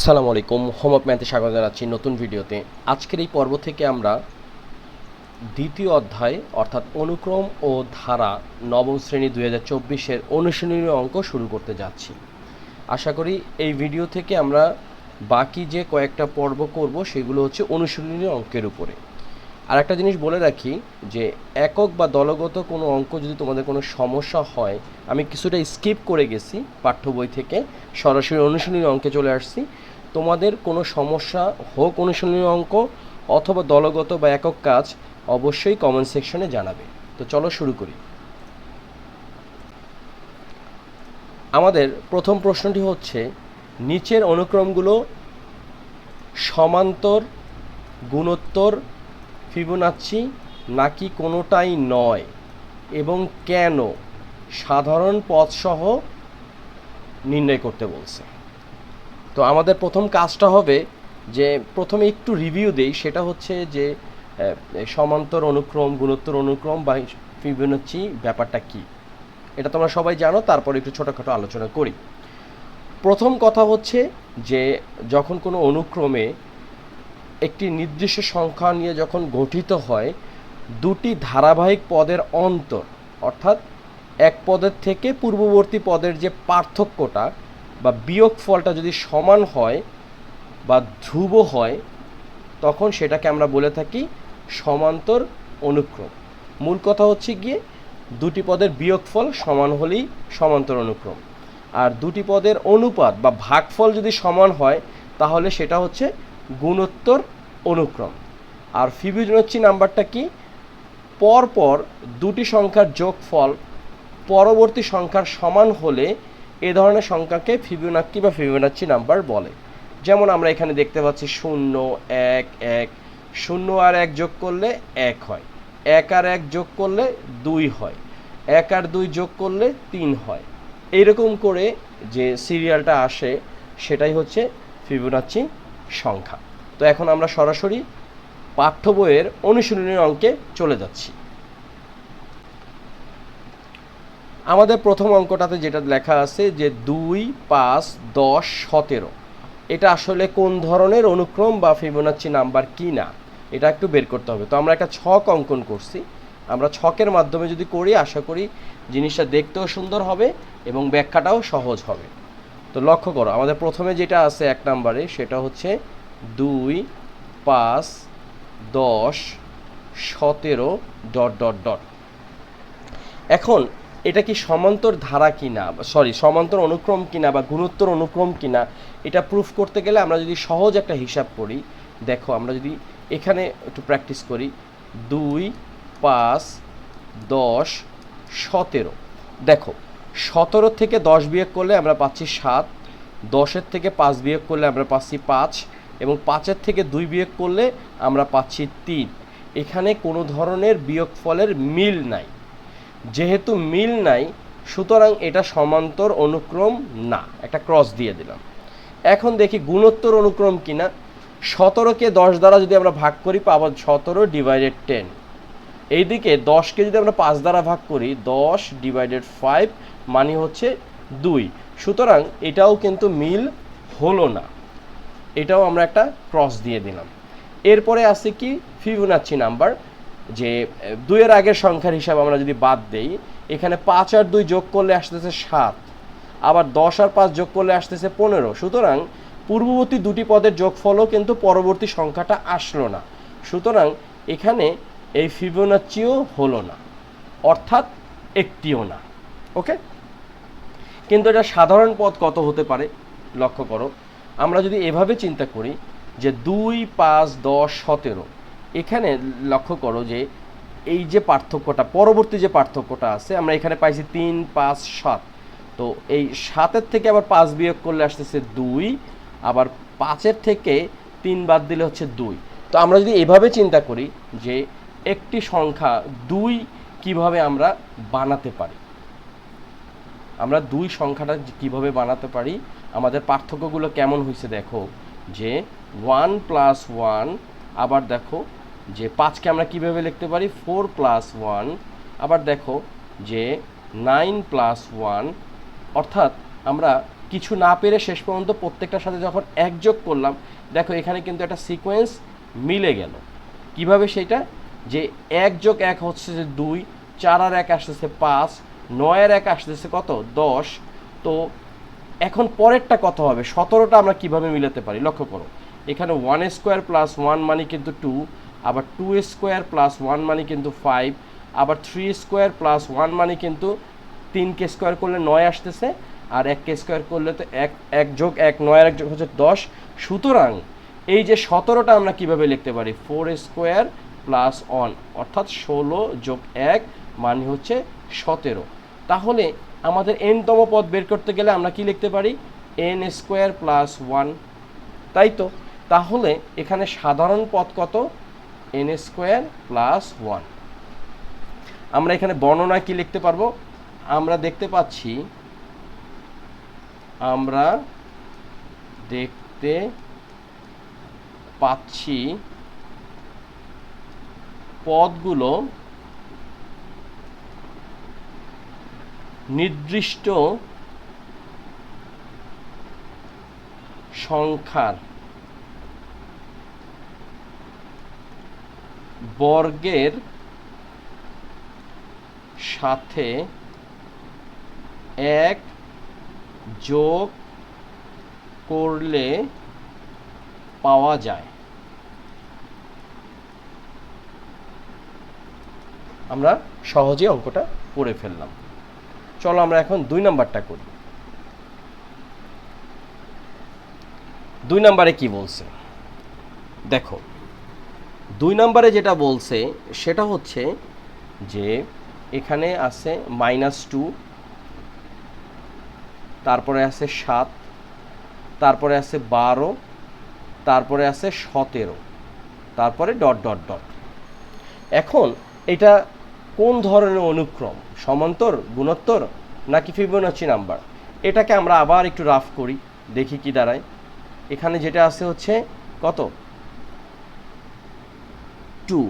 সালাম আলাইকুম, home of ম্যাথে স্বাগত জানাচ্ছি নতুন ভিডিওতে। আজকের এই পর্ব থেকে আমরা দ্বিতীয় অধ্যায়, অর্থাৎ অনুক্রম ও ধারা নবম শ্রেণি দুই হাজার চব্বিশের অনুশীলনীয় অঙ্ক শুরু করতে যাচ্ছি। আশা করি এই ভিডিও থেকে আমরা বাকি যে কয়েকটা পর্ব করব, সেগুলো হচ্ছে অনুশীলনীয় অঙ্কের উপরে। আর একটা জিনিস বলে রাখি যে একক বা দলগত কোনো অঙ্ক যদি তোমাদের কোনো সমস্যা হয়, আমি কিছুটা স্কিপ করে গেছি পাঠ্য বই থেকে, সরাসরি অনুশীলনী অঙ্কে চলে আসছি। তোমাদের কোনো সমস্যা হোক অনুশীলনী অঙ্ক অথবা দলগত বা একক কাজ, অবশ্যই কমেন্ট সেকশনে জানাবে। তো চলো শুরু করি। আমাদের প্রথম প্রশ্নটি হচ্ছে, নিচের অনুক্রমগুলো সমান্তর, গুণোত্তর ফিবোনাচ্ছি নাকি কোনোটাই নয়? এবং কেন? সাধারণ পথসহ নির্ণয় করতে বলছে। তো আমাদের প্রথম কাজটা হবে যে প্রথমে একটু রিভিউ দেই। সেটা হচ্ছে যে সমান্তর অনুক্রম, গুণোত্তর অনুক্রম বা ফিবোনাচ্ছি ব্যাপারটা কি? এটা তোমরা সবাই জানো, তারপর একটু ছোটোখাটো আলোচনা করি। প্রথম কথা হচ্ছে যে, যখন কোনো অনুক্রমে একটি নির্দিষ্ট সংখ্যা নিয়ে যখন গঠিত হয়, দুটি ধারাবাহিক পদের অন্তর, অর্থাৎ এক পদের থেকে পূর্ববর্তী পদের যে পার্থক্যটা বা বিয়োগ ফলটা যদি সমান হয় বা ধ্রুব হয়, তখন সেটাকে আমরা বলে থাকি সমান্তর অনুক্রম। মূল কথা হচ্ছে গিয়ে দুটি পদের বিয়োগফল সমান হলেই সমান্তর অনুক্রম। আর দুটি পদের অনুপাত বা ভাগফল যদি সমান হয়, তাহলে সেটা হচ্ছে গুণোত্তর অনুক্রম। আর ফিবোনাচ্চি নাম্বারটা কি? পরপর দুটি সংখ্যার যোগফল পরবর্তী সংখ্যার সমান হলে এ ধরনের সংখ্যাকে ফিবোনাক্কি বা ফিবোনাচ্চি নাম্বার বলে। যেমন আমরা এখানে দেখতে পাচ্ছি শূন্য, এক এক, শূন্য আর এক যোগ করলে এক হয়। এক আর এক যোগ করলে দুই হয়। এক আর দুই যোগ করলে তিন হয়। এইরকম করে যে সিরিয়ালটা আসে, সেটাই হচ্ছে ফিবোনাচ্চি সংখ্যা। তো এখন আমরা সরাসরি পাঠ্য বইয়ের অনুশীলনী অঙ্কে চলে যাচ্ছি। আমাদের প্রথম অঙ্কটাতে যেটা লেখা আছে যে দুই, পাঁচ, দশ, সতেরো। এটা আসলে কোন ধরনের অনুক্রম বা ফিবোনাচ্চি নাম্বার কি না, এটা একটু বের করতে হবে। তো আমরা একটা ছক অঙ্কন করছি। আমরা ছকের মাধ্যমে যদি করি, আশা করি জিনিসটা দেখতেও সুন্দর হবে এবং ব্যাখ্যাটাও সহজ হবে। তো লক্ষ্য করো, আমাদের প্রথমে যেটা আছে এক নম্বরে, সেটা হচ্ছে দুই, পাঁচ, দশ, সতেরো, ডট ডট ডট। এখন, এটা কি সমান্তর ধারা কিনা? সরি, সমান্তর অনুক্রম কিনা বা গুণোত্তর অনুক্রম কিনা, এটা প্রুফ করতে গেলে আমরা যদি সহজ একটা হিসাব করি, দেখো, আমরা যদি এখানে একটু প্র্যাকটিস করি, দুই, পাঁচ, দশ, সতেরো। দেখো, সতেরো থেকে দশ বিয়োগ করলে আমরা পাচ্ছি সাত, দশের থেকে পাঁচ বিয়োগ করলে আমরা পাচ্ছি পাঁচ এবং পাঁচের থেকে দুই বিয়োগ করলে আমরা পাচ্ছি তিন। এখানে কোনো ধরনের বিয়োগফলের মিল নাই। যেহেতু মিল নাই, সুতরাং এটা সমান্তর অনুক্রম না। একটা ক্রস দিয়ে দিলাম। এখন দেখি গুণোত্তর অনুক্রম কিনা। সতেরোকে দশ দ্বারা যদি আমরা ভাগ করি, পাবো সতেরো ডিভাইডেড টেন এইদিকে দশকে যদি আমরা পাঁচ দ্বারা ভাগ করি, দশ ডিভাইডেড ফাইভ মানে হচ্ছে দুই। সুতরাং এটাও কিন্তু মিল হলো না। এটাও আমরা একটা ক্রস দিয়ে দিলাম। এরপরে আছে কি? ফিবোনাচ্চি নাম্বার যে দুইয়ের আগের সংখ্যার হিসাব আমরা যদি বাদ দেই, এখানে পাঁচ আর দুই যোগ করলে আসতেছে সাত, আবার দশ আর পাঁচ যোগ করলে আসতেছে পনেরো। সুতরাং পূর্ববর্তী দুটি পদের যোগফলও কিন্তু পরবর্তী সংখ্যাটা আসলো না। সুতরাং এখানে এই ফিবোনাচ্চিও হলো না, অর্থাৎ একটিও না। ওকে? কিন্তু এটা সাধারণ পদ কত হতে পারে? লক্ষ্য করো। আমরা যদি এভাবে চিন্তা করি যে দুই পাঁচ দশ সতেরো, এখানে লক্ষ্য করো যে এই যে পার্থক্যটা, পরবর্তী যে পার্থক্যটা আছে, আমরা এখানে পাইছি তিন পাঁচ সাত। তো এই সাতের থেকে আবার পাঁচ বিয়োগ করলে আসতেছে দুই, আবার পাঁচের থেকে তিন বাদ দিলে হচ্ছে দুই। তো আমরা যদি এভাবে চিন্তা করি যে একটি সংখ্যা দুই কীভাবে আমরা বানাতে পারি? আমরা দুই সংখ্যাটা কীভাবে বানাতে পারি? আমাদের পার্থক্যগুলো কেমন হয়েছে দেখো, যে ওয়ান প্লাস ওয়ান আবার দেখো, যে পাঁচকে আমরা কীভাবে লিখতে পারি? ফোর প্লাস ওয়ান আবার দেখো, যে নাইন প্লাস ওয়ান অর্থাৎ আমরা কিছু না পেরে শেষ পর্যন্ত প্রত্যেকটার সাথে যখন এক যোগ করলাম, দেখো এখানে কিন্তু একটা সিকোয়েন্স মিলে গেল। কীভাবে সেটা? যে এক যোগ এক হচ্ছে যে দুই, চার আর এক আসতেছে পাঁচ, নয় আর এক আসতেছে কত? দশ। তো এখন পরেরটা কত হবে, সতেরোটা আমরা কীভাবে মিলাতে পারি? লক্ষ্য করো, এখানে ওয়ান স্কোয়ার প্লাস ওয়ান মানে কিন্তু টু আবার টু স্কোয়ার প্লাস ওয়ান মানে কিন্তু ফাইভ আবার থ্রি স্কোয়ার প্লাস ওয়ান মানে কিন্তু তিনকে স্কোয়ার করলে নয় আসতেছে, আর এককে স্কোয়ার করলে তো এক এক যোগ এক, নয়ের এক যোগ হচ্ছে দশ। সুতরাং এই যে সতেরোটা আমরা কীভাবে লিখতে পারি? ফোর স্কোয়ার প্লাস ওয়ান অর্থাৎ ষোলো যোগ এক মানে হচ্ছে সতেরো। তাহলে আমাদের এনতম পদ বের করতে গেলে আমরা কি লিখতে পারি? এন স্কোয়ার প্লাস ওয়ান তাই তো? তাহলে এখানে সাধারণ পদ কত? এন স্কোয়ার প্লাস ওয়ান আমরা এখানে বর্ণনায় কি লিখতে পারব? আমরা দেখতে পাচ্ছি, আমরা দেখতে পাচ্ছি পদগুলো নির্দিষ্ট সংখ্যার বর্গের সাথে এক যোগ করলে পাওয়া যায়। আমরা সহজে অঙ্কটা করে ফেললাম। চলো আমরা এখন দুই নাম্বারটা করি। দুই নাম্বারে কি বলছে? দেখো, দুই নাম্বারে যেটা বলছে, সেটা হচ্ছে যে এখানে আছে মাইনাস টু তারপরে আছে সাত, তারপরে আছে বারো, তারপরে আছে সতেরো, তারপরে ডট ডট ডট এখন এটা কোন ধরনের অনুক্রম? সমান্তর, গুণোত্তর, নাকি ফিবোনাচি নাম্বার? এটাকে আমরা আবার একটু রাফ করি, দেখি কি দাঁড়ায়। এখানে যেটা আছে হচ্ছে কত? টু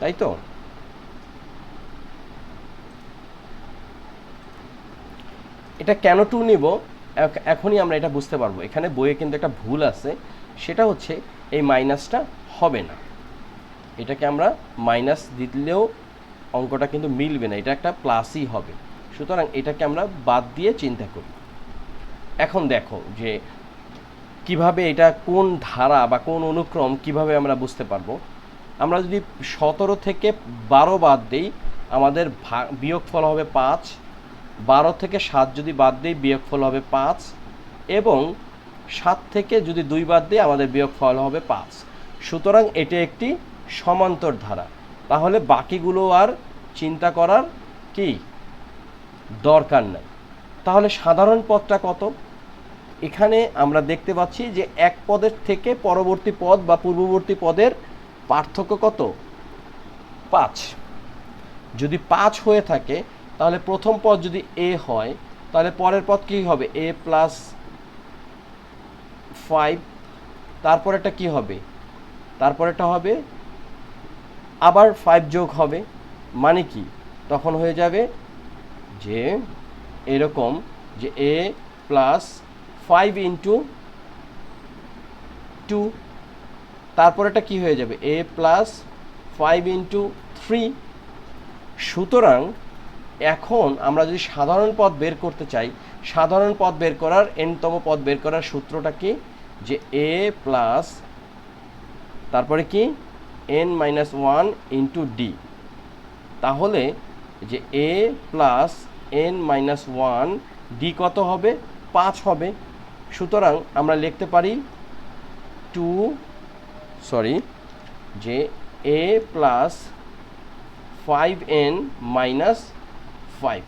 তাই তো? এটা কেন টু নিব? এখনই আমরা এটা বুঝতে পারব। এখানে বইয়ে কিন্তু একটা ভুল আছে। সেটা হচ্ছে এই মাইনাসটা হবে না। এটাকে আমরা মাইনাস দিলেও অঙ্কটা কিন্তু মিলবে না, এটা একটা প্লাসই হবে। সুতরাং এটাকে আমরা বাদ দিয়ে চিন্তা করি। এখন দেখো যে কীভাবে এটা কোন ধারা বা কোন অনুক্রম কীভাবে আমরা বুঝতে পারব? আমরা যদি সতেরো থেকে বারো বাদ দিই, আমাদের বিয়োগফল হবে পাঁচ। বারো থেকে সাত যদি বাদ দিই, বিয়োগফল হবে পাঁচ। এবং সাত থেকে যদি দুই বাদ দিই, আমাদের বিয়োগফল হবে পাঁচ। সুতরাং এটি একটি সমান্তর ধারা। তাহলে বাকিগুলো আর চিন্তা করার কি দরকার নাই। তাহলে সাধারণ পদটা কত? এখানে আমরা দেখতে পাচ্ছি যে এক পদের থেকে পরবর্তী পদ বা পূর্ববর্তী পদের পার্থক্য কত? পাঁচ। যদি পাঁচ হয়ে থাকে, তাহলে প্রথম পদ যদি এ হয়, তাহলে পরের পদ কী হবে? এ প্লাস ফাইভ। তারপরেটা কি হবে? তারপরেটা হবে আবার ফাইভ যোগ হবে মানে কি? তখন হয়ে যাবে যে এরকম যে A plus five into two তারপরেটা কি হয়ে যাবে? A plus five into three সুতরাং এখন আমরা যদি সাধারণ পদ বের করতে চাই, সাধারণ পদ বের করার এনতম পদ বের করার সূত্রটা কি? যে এ প্লাস তারপরে কি? N minus one into D তাহলে যে A plus N minus one D কত হবে? পাঁচ হবে। সুতরাং আমরা লিখতে পারি টু সরি যে A plus five N minus five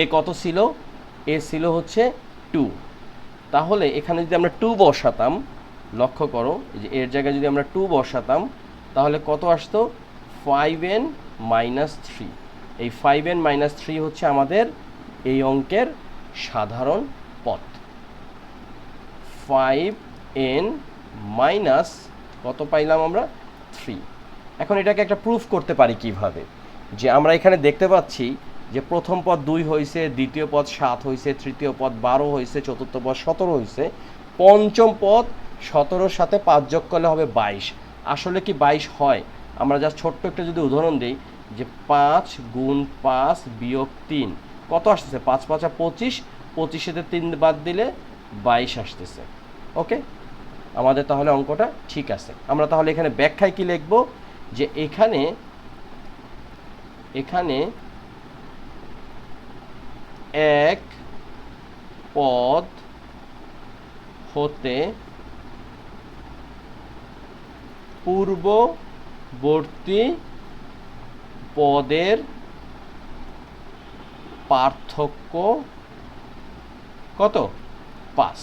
A কত ছিল? এ ছিল হচ্ছে টু তাহলে এখানে যদি আমরা টু বসাতাম লক্ষ্য করো যে এর জায়গায় যদি আমরা টু বসাতাম, তাহলে কত আসতো? ফাইভ এন মাইনাস থ্রি এই ফাইভ এন মাইনাস থ্রি হচ্ছে আমাদের এই অঙ্কের সাধারণ পথ। ফাইভ এন মাইনাস কত পাইলাম আমরা? থ্রি এখন এটাকে একটা প্রুফ করতে পারি কীভাবে? যে আমরা এখানে দেখতে পাচ্ছি যে প্রথম পদ দুই হয়েছে দ্বিতীয় পদ সাত হয়েছে তৃতীয় পদ বারো হয়েছে চতুর্থ পদ সতেরো হয়েছে পঞ্চম পদ সতেরোর সাথে পাঁচ যোগ করলে হবে বাইশ। আসলে কি বাইশ হয়? আমরা যা ছোট্ট একটা যদি উদাহরণ দিই, যে পাঁচ গুণ পাঁচ বিয়োগ তিন, কত আসতেছে? পাঁচ পাঁচা পঁচিশ, পঁচিশেতে তিন বাদ দিলে বাইশ আসতেছে। ওকে? আমাদের তাহলে অঙ্কটা ঠিক আছে। আমরা তাহলে এখানে ব্যাখ্যায় কি লিখব? যে এখানে এখানে এক পদ হতে পূর্ববর্তী পদের পার্থক্য কত? পাঁচ।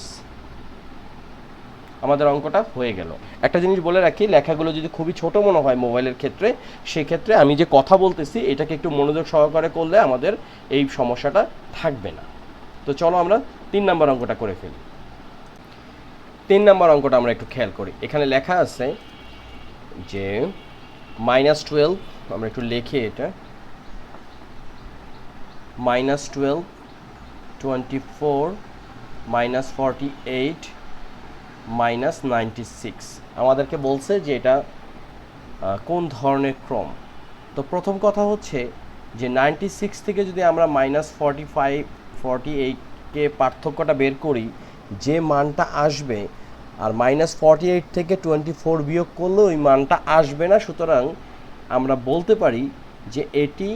আমাদের অঙ্কটা হয়ে গেল। একটা জিনিস বলে রাখি, লেখাগুলো যদি খুবই ছোট মনে হয় মোবাইলের ক্ষেত্রে, সেক্ষেত্রে আমি যে কথা বলতেছি, এটাকে একটু মনোযোগ সহকারে করলে আমাদের এই সমস্যাটা থাকবে না। তো চলো আমরা তিন নাম্বার অঙ্কটা করে ফেলি। তিন নাম্বার অঙ্কটা আমরা একটু খেয়াল করি। এখানে লেখা আছে যে মাইনাস টুয়েলভ আমরা একটু লিখি এটা। Minus twelve twenty four minus forty eight minus ninety six আমাদেরকে বলছে যে এটা কোন ধরনের ক্রম? তো প্রথম কথা হচ্ছে যে নাইনটি সিক্স থেকে যদি আমরা মাইনাস ফর্টি ফাইভ ফর্টি এইটকে পার্থক্যটা বের করি, যে মানটা আসবে আর মাইনাস ফর্টি এইট থেকে টোয়েন্টি ফোর বিয়োগ করলে ওই মানটা আসবে না। সুতরাং আমরা বলতে পারি যে এটি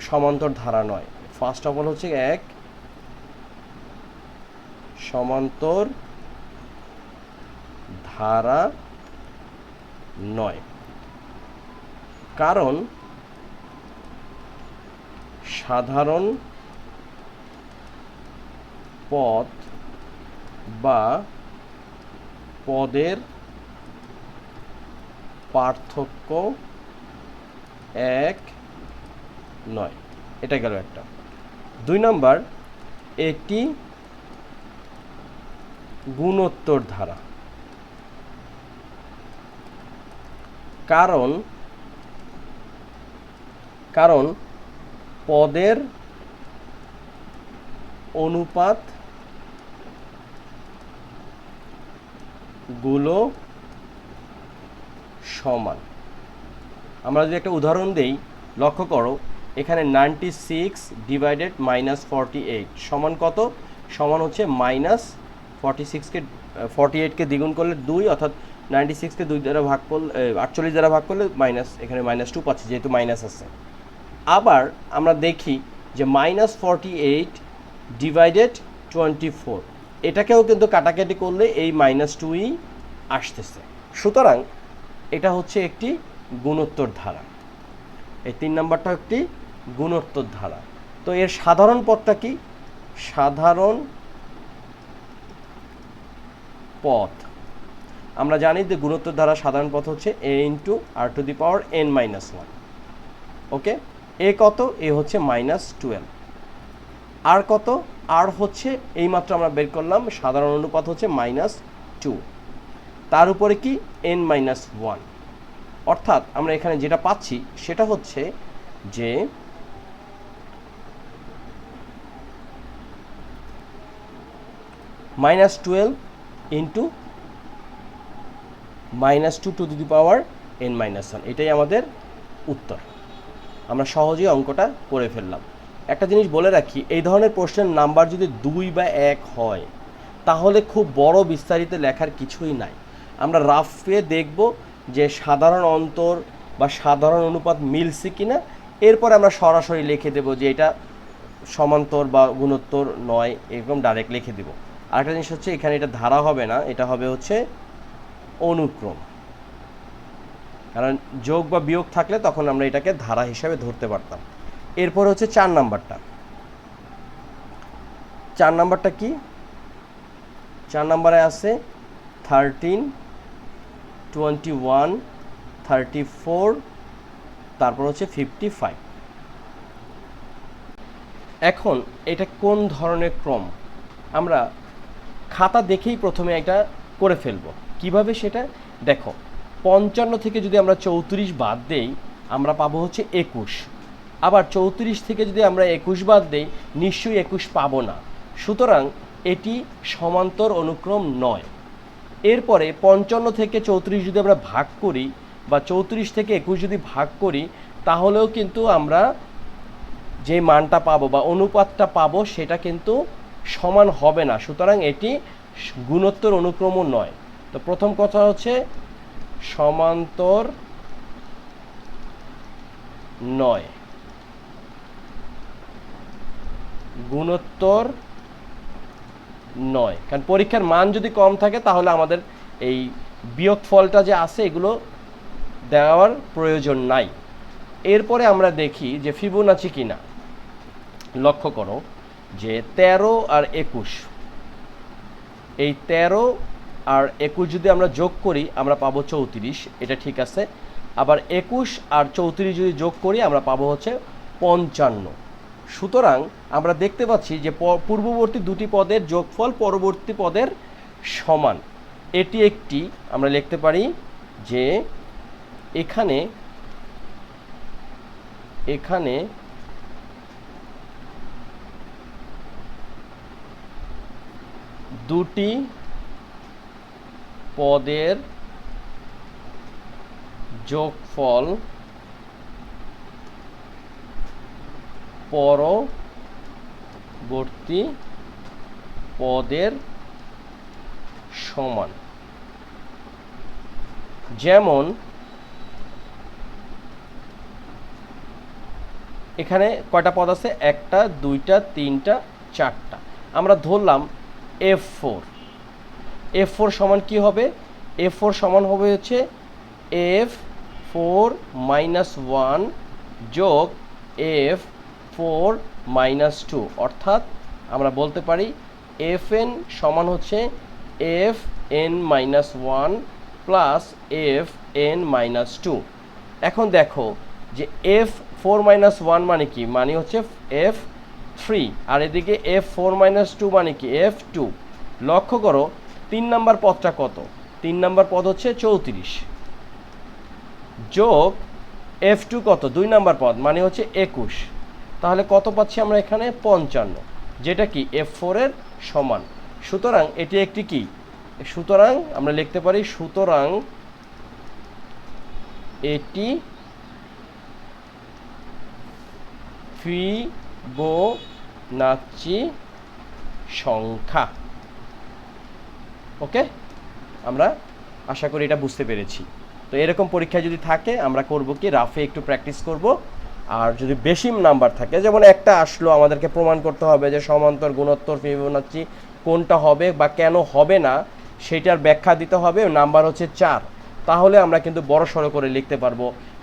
সমান্তর ধারা নয়। ফার্স্ট অফ অল হচ্ছে এক, সমান্তর ধারা নয়। কারণ সাধারণ পদ বা পদের পার্থক্য এক নয়। এটা গেল একটা। দুই নাম্বার, এটি গুণোত্তর ধারা। কারণ কারণ পদের অনুপাত গুলো সমান। আমরা যদি একটা উদাহরণ দেই, লক্ষ্য করো, এখানে ninety six divided minus forty eight সমান কত? সমান হচ্ছে মাইনাস ফর্টি সিক্সকে ফর্টি এইটকে দ্বিগুণ করলে দুই, অর্থাৎ নাইনটি সিক্সকে দুই দ্বারা ভাগ করলে আটচল্লিশ দ্বারা ভাগ করলে মাইনাস এখানে মাইনাস টু পাচ্ছি, যেহেতু মাইনাস আছে। আবার আমরা দেখি যে minus forty eight divided twenty four এটাকেও কিন্তু কাটাকাটি করলে এই মাইনাস টুই আসতেছে। সুতরাং এটা হচ্ছে একটি গুণোত্তর ধারা। এই তিন নম্বরটা একটি গুণোত্তর ধারা। তো এর সাধারণ পথটা কি? সাধারণ পথ। আমরা জানি যে গুণোত্তর ধারা সাধারণ পথ হচ্ছে A into R to the power N minus one okay A কত? এ হচ্ছে মাইনাস টুয়েলভ আর কত? আর হচ্ছে এইমাত্র আমরা বের করলাম, সাধারণ অনুপাত হচ্ছে মাইনাস টু তার উপরে কি? এন মাইনাস ওয়ান অর্থাৎ আমরা এখানে যেটা পাচ্ছি সেটা হচ্ছে যে minus twelve into minus two to the power N minus one এটাই আমাদের উত্তর। আমরা সহজেই অঙ্কটা করে ফেললাম। একটা জিনিস বলে রাখি, এই ধরনের প্রশ্নের নাম্বার যদি দুই বা এক হয়, তাহলে খুব বড় বিস্তারিত লেখার কিছুই নাই। আমরা রাফে দেখব যে সাধারণ অন্তর বা সাধারণ অনুপাত মিলছে কিনা, এরপর আমরা সরাসরি লিখে দেব যে এটা সমান্তর বা গুণোত্তর নয়, এরকম ডাইরেক্ট লিখে দেব। আরেকটা জিনিস হচ্ছে, এখানে এটা ধারা হবে না, এটা হবে হচ্ছে অনুক্রম। কারণ যোগ বা বিয়োগ থাকলে তখন আমরা এটাকে ধারা হিসাবে ধরতে পারতাম। এরপর হচ্ছে চার নাম্বারটা। চার নাম্বারটা কি? চার নাম্বারে আছে thirteen twenty one thirty four তারপর হচ্ছে ফিফটি ফাইভ এখন এটা কোন ধরনের ক্রম? আমরা খাতা দেখেই প্রথমে এটা করে ফেলব। কীভাবে সেটা? দেখো, পঞ্চান্ন থেকে যদি আমরা চৌত্রিশ বাদ দেই, আমরা পাবো হচ্ছে একুশ। আবার চৌত্রিশ থেকে যদি আমরা একুশ বাদ দেই, নিশ্চয়ই একুশ পাবো না। সুতরাং এটি সমান্তর অনুক্রম নয়। এরপরে পঞ্চান্ন থেকে চৌত্রিশ যদি আমরা ভাগ করি বা চৌত্রিশ থেকে একুশ যদি ভাগ করি, তাহলেও কিন্তু আমরা যে মানটা পাবো বা অনুপাতটা পাবো, সেটা কিন্তু সমান হবে না। সুতরাং এটি গুণোত্তর অনুক্রমও নয়। তো প্রথম কথা হচ্ছে সমান্তর নয়। গুণোত্তর নয়। কারণ পরীক্ষার মান যদি কম থাকে, তাহলে আমাদের এই বিয়োগ ফলটা যে আছে, এগুলো দেওয়ার প্রয়োজন নাই। এরপরে আমরা দেখি যে ফিবোনাচি কিনা। লক্ষ্য করো যে তেরো আর একুশ। এই তেরো আর একুশ যদি আমরা যোগ করি, আমরা পাবো চৌত্রিশ, এটা ঠিক আছে। আবার একুশ আর চৌত্রিশ যদি যোগ করি, আমরা পাবো হচ্ছে পঞ্চান্ন। সুতরাং আমরা দেখতে পাচ্ছি যে পূর্ববর্তী দুটি পদের যোগফল পরবর্তী পদের সমান। এটি একটি, আমরা লিখতে পারি যে এখানে এখানে দুটি পদের যোগফল পরবর্তী পদের সমান। যেমন, এখানে কয়টা পদ আছে? একটা, দুইটা, তিনটা, চারটা। আমরা ধরলাম এফ ফোর। এফ ফোর সমান কি হবে? এফ ফোর সমান হবে হচ্ছে এফ ফোর মাইনাস ওয়ান যোগ এফ ফোর মাইনাস টু। অর্থাৎ আমরা বলতে পারি এফ এন সমান হচ্ছে F N minus one plus F N minus two. এখন দেখো যে এফ ফোর মাইনাস ওয়ান মানে কি? মানে হচ্ছে এফ থ্রি। আর এদিকে এফ ফোর মাইনাস টু মানে কি? F two. লক্ষ্য করো, তিন নাম্বার পদটা কত? তিন নাম্বার পদ হচ্ছে চৌত্রিশ। যোগ এফ টু কত? দুই নাম্বার পদ মানে হচ্ছে একুশ। তাহলে কত পাচ্ছি আমরা এখানে? পঞ্চান্ন। যেটা কি? এফ ফোরের সমান। সুতরাং এটি একটি কি? সুতরাং আমরা লিখতে পারি সুতরাং এটি ফিবোনাচি সংখ্যা। ওকে? আমরা আশা করি এটা বুঝতে পেরেছি। তো এরকম পরীক্ষা যদি থাকে, আমরা করব কি? রাফে একটু প্র্যাকটিস করব। আর যদি বেশি নাম্বার থাকে, যেমন একটা আসলো, আমাদেরকে প্রমাণ করতে হবে যে সমান্তর গুণোত্তর ফিবোনাচি কোনটা হবে বা কেন হবে না, সেটার ব্যাখ্যা দিতে হবে। নাম্বার হচ্ছে চার। তাহলে আমরা কিন্তু বড় সড়ো করে লিখতে পারব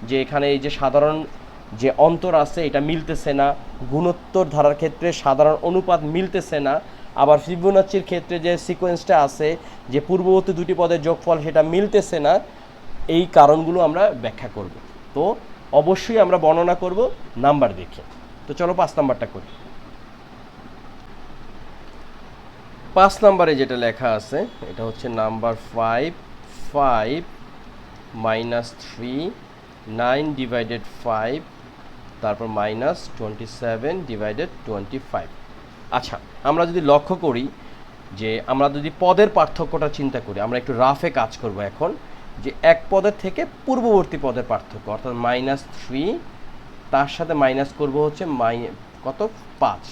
যে এখানে এই যে সাধারণ যে অন্তর আছে, এটা মিলতেছে না। গুণোত্তর ধারার ক্ষেত্রে সাধারণ অনুপাত মিলতেছে না। আবার ফিবোনাচির ক্ষেত্রে যে সিকোয়েন্সটা আছে, যে পূর্ববর্তী দুটি পদের যোগফল সেটা মিলতেছে না, এই কারণগুলো আমরা ব্যাখ্যা করব। তো অবশ্যই আমরা বর্ণনা করব, নাম্বার দেখে। তো চলো পাঁচ নাম্বারটা করি। পাঁচ নাম্বারে যেটা লেখা আছে, এটা হচ্ছে number five five minus three nine divided five তারপর minus twenty seven divided twenty five আচ্ছা আমরা যদি লক্ষ্য করি যে আমরা যদি পদের পার্থক্যটা চিন্তা করি, আমরা একটু রাফে কাজ করব এখন। যে এক পদের থেকে পূর্ববর্তী পদের পার্থক্য, অর্থাৎ মাইনাস থ্রি তার সাথে মাইনাস করব হচ্ছে মাই কত? পাঁচ।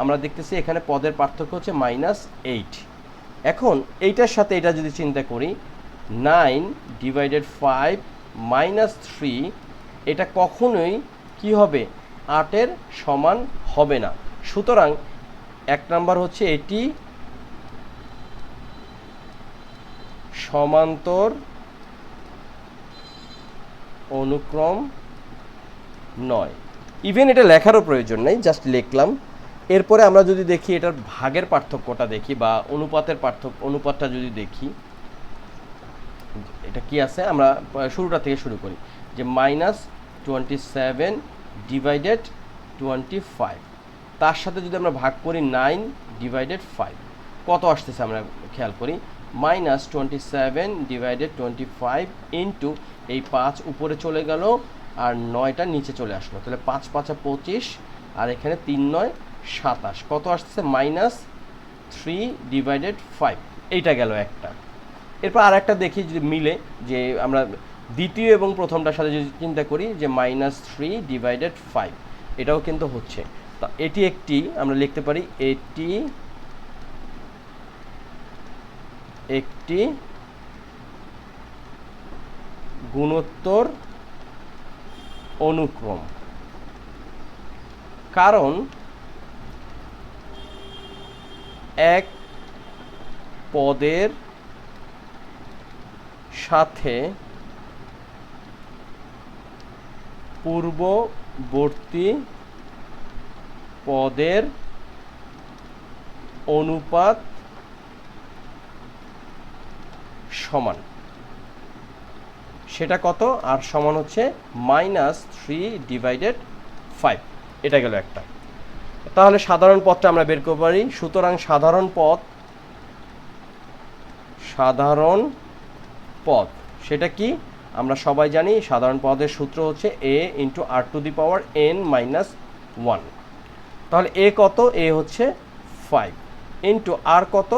আমরা দেখতেছি এখানে পদের পার্থক্য হচ্ছে মাইনাস এইট এখন এইটার সাথে এটা যদি চিন্তা করি nine divided five minus three এটা কখনোই কি হবে? আটের সমান হবে না। সুতরাং এক নাম্বার হচ্ছে এটি সমান্তর অনুক্রম নয়। ইভেন এটা লেখারও প্রয়োজন নেই জাস্ট লিখলাম। এরপরে আমরা যদি দেখি এটার ভাগের পার্থক্যটা দেখি বা অনুপাতের পার্থক্য, অনুপাতটা যদি দেখি, এটা কি আছে? আমরা শুরুটা থেকে শুরু করি। যে minus twenty seven divided twenty five তার সাথে যদি আমরা ভাগ করি নাইন ডিভাইডেড ফাইভ কত আসতেছে আমরা খেয়াল করি? Minus twenty seven divided twenty five into এই পাঁচ উপরে চলে গেল আর নয়টা নিচে চলে আসলো। তাহলে পাঁচ, পাঁচা পঁচিশ, আর এখানে তিন, নয়, সাতাশ। কত আসছে মাইনাস থ্রি ডিভাইডেড ফাইভ। এইটা গেল একটা। এরপর আর একটা দেখি যদি মিলে, যে আমরা দ্বিতীয় এবং প্রথমটার সাথে যদি চিন্তা করি, যে মাইনাস থ্রি ডিভাইডেড ফাইভ, এটাও কিন্তু হচ্ছে। তা এটি একটি, আমরা লিখতে পারি এটি, একটি গুণোত্তর অনুক্রম। কারণ এক পদের সাথে পূর্ববর্তী পদের অনুপাত সমান। সেটা কত? আর সমান হচ্ছে মাইনাস থ্রি ডিভাইডেড ফাইভ। এটা গেল একটা। তাহলে সাধারণ পথটা আমরা বের করতে পারি। সুতরাং সাধারণ পথ, সাধারণ পদ সেটা কি? আমরা সবাই জানি সাধারণ পদের সূত্র হচ্ছে A into R to the power N minus one তাহলে এ কত? এ হচ্ছে ফাইভ ইন্টু আর কত?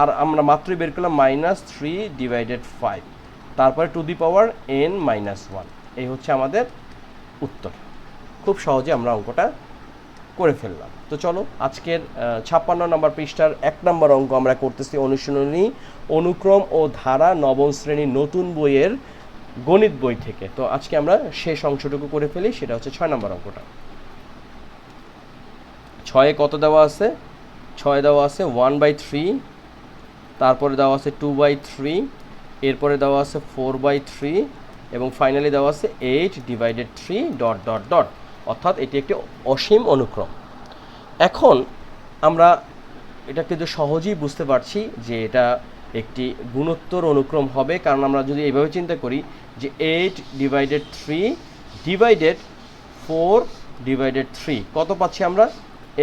আর আমরা মাত্রই বের করলাম মাইনাস থ্রি ডিভাইডেড ফাইভ তারপরে to the power N minus one. এই হচ্ছে আমাদের উত্তর। খুব সহজে আমরা অঙ্কটা করে ফেললাম। তো চলো, আজকের ছাপ্পান্ন নম্বর পৃষ্ঠার এক নম্বর অঙ্ক আমরা করতেছি অনুশীলনী অনুক্রম ও ধারা নবম শ্রেণির নতুন বইয়ের গণিত বই থেকে। তো আজকে আমরা শেষ অংশটুকু করে ফেলি, সেটা হচ্ছে ছয় নম্বর অঙ্কটা। ছয়ে কত দেওয়া আছে? ছয় দেওয়া আছে ওয়ান বাই থ্রি, তারপরে দেওয়া আছে টু বাই থ্রি এরপরে দেওয়া আছে ফোর বাই থ্রি এবং ফাইনালি দেওয়া আছে eight divided three dot dot dot অর্থাৎ এটি একটি অসীম অনুক্রম। এখন আমরা এটা কিন্তু সহজেই বুঝতে পারছি যে এটা একটি গুণোত্তর অনুক্রম হবে, কারণ আমরা যদি এভাবে চিন্তা করি যে eight divided three divided four divided three কত পাচ্ছি আমরা?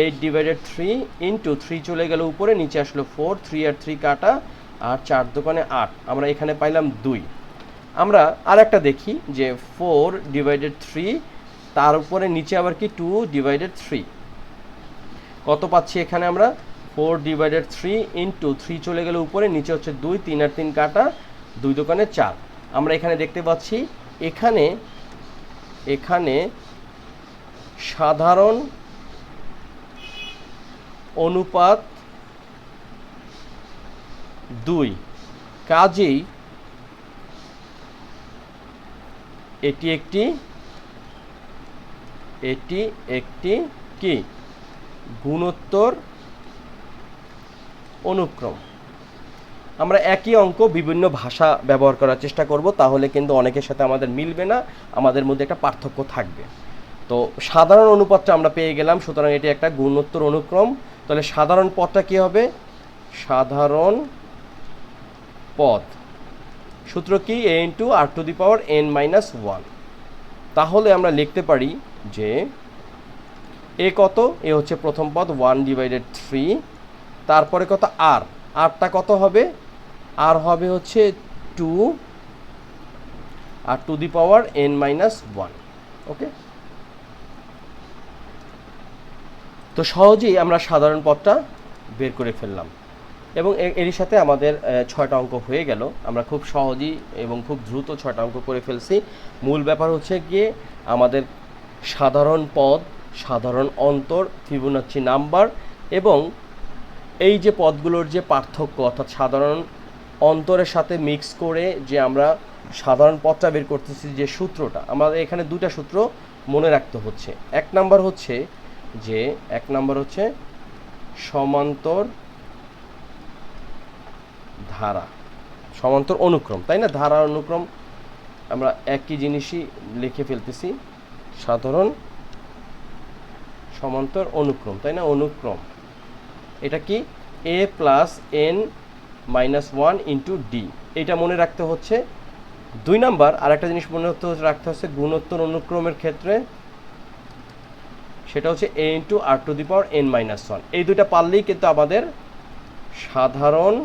Eight divided three into three চলে গেল উপরে, নিচে আসলো ফোর থ্রি আর থ্রি কাটা আর চার দোকানে আট। আমরা এখানে পাইলাম দুই। আমরা আর একটা দেখি যে ফোর ডিভাইডেড থ্রি তার উপরে নিচে আবার কি টু ডিভাইডেড থ্রি কত পাচ্ছি এখানে আমরা? Four divided three into three চলে গেলে উপরে, নিচে হচ্ছে দুই, তিন আর তিন কাটা, দুই দোকানে চার। আমরা এখানে দেখতে পাচ্ছি এখানে এখানে সাধারণ অনুপাত দুই। কাজেই এটি একটি এটি একটি কি? গুণোত্তর অনুক্রম। আমরা একই অঙ্ক বিভিন্ন ভাষা ব্যবহার করার চেষ্টা করব, তাহলে কিন্তু অনেকের সাথে আমাদের মিলবে না, আমাদের মধ্যে একটা পার্থক্য থাকবে। তো সাধারণ অনুপাতটা আমরা পেয়ে গেলাম, সুতরাং এটি একটা গুণোত্তর অনুক্রম। তাহলে সাধারণ পদটা কি হবে? সাধারণ পদ সূত্র কি? A into R to the power N minus one তাহলে আমরা লিখতে পারি যে এ কত? এ হচ্ছে প্রথম পদ ওয়ান ডিভাইডেড থ্রি তারপরে কত? আর আরটা কত হবে? আর হবে হচ্ছে two R to the power N minus one okay তো সহজেই আমরা সাধারণ পদটা বের করে ফেললাম। এবং এরই সাথে আমাদের ছয়টা অঙ্ক হয়ে গেল। আমরা খুব সহজেই এবং খুব দ্রুত ছয়টা অঙ্ক করে ফেলছি। মূল ব্যাপার হচ্ছে গিয়ে আমাদের সাধারণ পদ, সাধারণ অন্তর ফিবোনাচ্ছি নাম্বার এবং এই যে পদগুলোর যে পার্থক্য, অর্থাৎ সাধারণ অন্তরের সাথে মিক্স করে যে আমরা সাধারণ পদটা বের করতেছি যে সূত্রটা, আমাদের এখানে দুটা সূত্র মনে রাখতে হচ্ছে। এক নাম্বার হচ্ছে যে, এক নাম্বার হচ্ছে সমান্তর ধারা, সমান্তর অনুক্রম, তাই না? ধারা, অনুক্রম, আমরা একই জিনিসই লিখে ফেলতেছি। সাধারণ সমান্তর অনুক্রম, তাই না? অনুক্রম। এটা কি? A plus N minus one into D এটা মনে রাখতে হচ্ছে দুই নাম্বার, আরেকটা জিনিস মনে রাখতে হচ্ছে গুণোত্তর অনুক্রমের ক্ষেত্রে। সেটা হচ্ছে A into R to the power N minus one এই দুইটা পারলেই কিন্তু আমাদের সাধারণ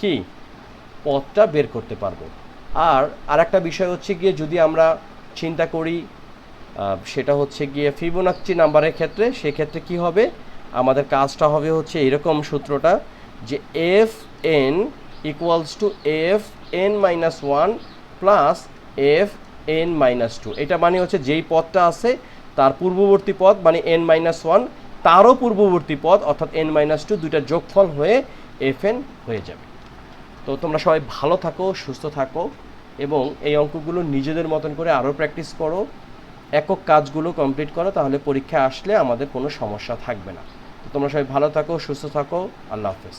কি? পথটা বের করতে পারব। আর আরেকটা বিষয় হচ্ছে গিয়ে যদি আমরা চিন্তা করি সেটা হচ্ছে গিয়ে ফিবোনাচ্চি নাম্বারের ক্ষেত্রে, সেক্ষেত্রে কি হবে? আমাদের কাজটা হবে হচ্ছে এরকম সূত্রটা যে F N equals to F N minus one plus F N minus two এটা মানে হচ্ছে যেই পদটা আছে, তার পূর্ববর্তী পদ মানে এন মাইনাস ওয়ান তারও পূর্ববর্তী পদ অর্থাৎ এন মাইনাস টু দুইটা যোগফল হয়ে এফ এন হয়ে যাবে। তো তোমরা সবাই ভালো থাকো, সুস্থ থাকো এবং এই অঙ্কগুলো নিজেদের মতন করে আরও প্র্যাকটিস করো। একক কাজগুলো কমপ্লিট করো, তাহলে পরীক্ষা আসলে আমাদের কোনো সমস্যা থাকবে না। তো তোমরা সবাই ভালো থাকো, সুস্থ থাকো। আল্লাহ হাফেজ।